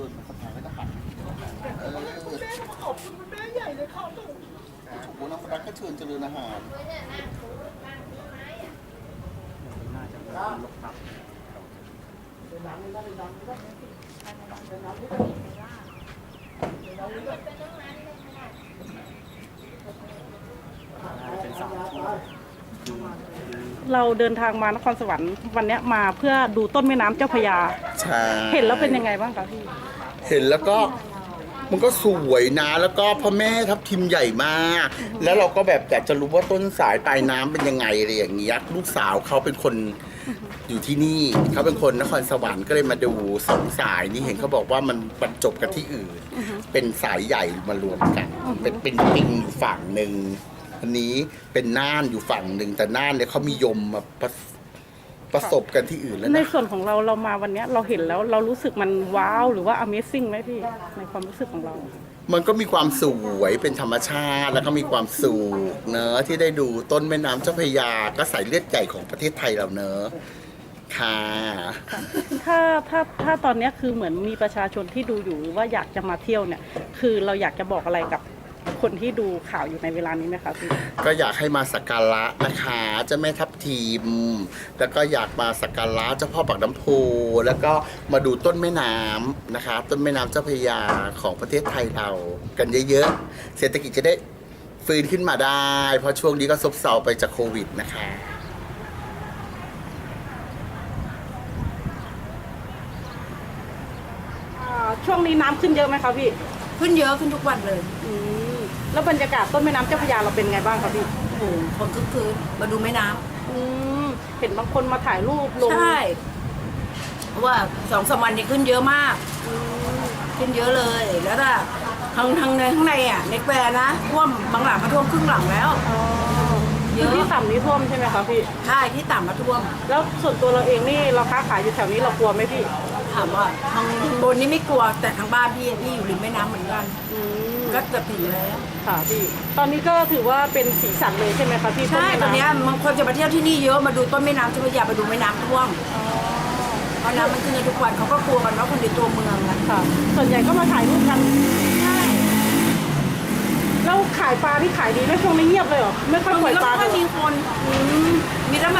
ด้วยมันสะพายไม่เุณแม่ขอบคุณแม่ใหญ่เลยค่ะลูกโอ้โหน้องรักก็เชิญเจริญอาหารน่าจะเลับามเราเดินทางมานครสวรรค์วันนี้มาเพื่อดูต้นแม่น้ำเจ้าพยา เห็นแล้วเป็นยังไงบ้างคะพี่ เห็นแล้วก็มันก็สวยนะแล้วก็พ่อแม่ทับทิมใหญ่มาก แล้วเราก็แบบอยากจะรู้ว่าต้นสายปลายน้ำเป็นยังไงอะไรอย่างเงี้ยลูกสาวเขาเป็นคนอยู่ที่นี่เขาเป็นคนนครสวรรค์ก็เลยมาดูสองสายนี่เห็นเขาบอกว่ามันบรรจบกันที่อื่น เป็นสายใหญ่มารวมกัน เป็นเป็นปิงอยู่ฝั่งหนึ่งอันนี้เป็นน่านอยู่ฝั่งหนึ่งแต่น่านเนี่ยเขามียมมา ประประสบกันที่อื่นแล้วในนะส่วนของเราเรามาวันเนี้ยเราเห็นแล้วเรารู้สึกมันว้าว หรือว่า Amazing ไหมพี่ในความรู้สึกของเรา มันก็มีความสวยเป็นธรรมชาติ แล้วก็มีความสุขเนอะที่ได้ดูต้นแม่น้ำเจ้าพระยาก็สายเลือดใหญ่ของประเทศไทยเราเนอะค่ะ ถ้าถ้าถ้าตอนเนี้ยคือเหมือนมีประชาชนที่ดูอยู่หรือว่าอยากจะมาเที่ยวเนี่ย คือเราอยากจะบอกอะไรกับ คนที่ดูข่าวอยู่ในเวลานี้ไหมคะพี่ ก็อยากให้มาสักการะนะคะเจ้าแม่ทับทิมแล้วก็อยากมาสักการะเจ้าพ่อปากน้ำโพแล้วก็มาดูต้นแม่น้ำนะคะ ต้นแม่น้ำเจ้าพระยาของประเทศไทยเรากันเยอะๆเศรษฐกิจจะได้ฟื้นขึ้นมาได้ เพราะช่วงนี้ก็ซบเซาไปจากโควิดนะคะอ่าช่วงนี้น้ำขึ้นเยอะไหมคะพี่ ขึ้นเยอะขึ้นทุกวันเลย อืม แล้วบรรยากาศต้นแม่น้ำเจ้าพระยาเราเป็นไงบ้างคะพี่โอ้โหคนคึกคืนมาดูแม่น้อืมเห็นบางคนมาถ่ายรูปลำงใช่เพราะว่าสองสามวันนี้ขึ้นเยอะมากขึ้นเยอะเลย แล้วถ้าทางทางในข้างในอะในแควนะท่วมบางหลังก็ท่วมครึ่งหลังแล้ว อ๋อเยคืออะที่ต่ำนี้ท่วมใช่ไหมคะพี่ใช่ที่ต่ำมาท่วม แล้วส่วนตัวเราเองนี่เราค้าขายอยู่แถวนี้เรากลัวไหมพี่ถามว่าทางบนนี้ไม่กลัวแต่ทางบ้านพี่พี่อยู่ริมแม่น้ำเหมือนกัน อืม ก็เกือบถึงแล้ว ค่ะพี่ตอนนี้ก็ถือว่าเป็นสีสันเลยใช่ไหมคะพี่ใช่แม่ตอนเนี้ยำบางคนจะมาเที่ยวที่นี่เยอะมาดูต้นแม่น้ำเจ้าพระยามาดูแม่น้ำท่วมเพราะน้ำมันขึ้นกันทุกวันเขาก็กลัวกันว่าคนในตัวเมืองอะค่ะ ส่วนใหญ่ก็มาถ่ายรูปกันใช่แล้วขายปลาที่ขายดีไหมช่วงนี้เงียบเลยเหรอไม่ค่อยปล่อยแล้วปลาก็เลยเหรมีอคนมีแล้วมาดูแม่น้อ๋อ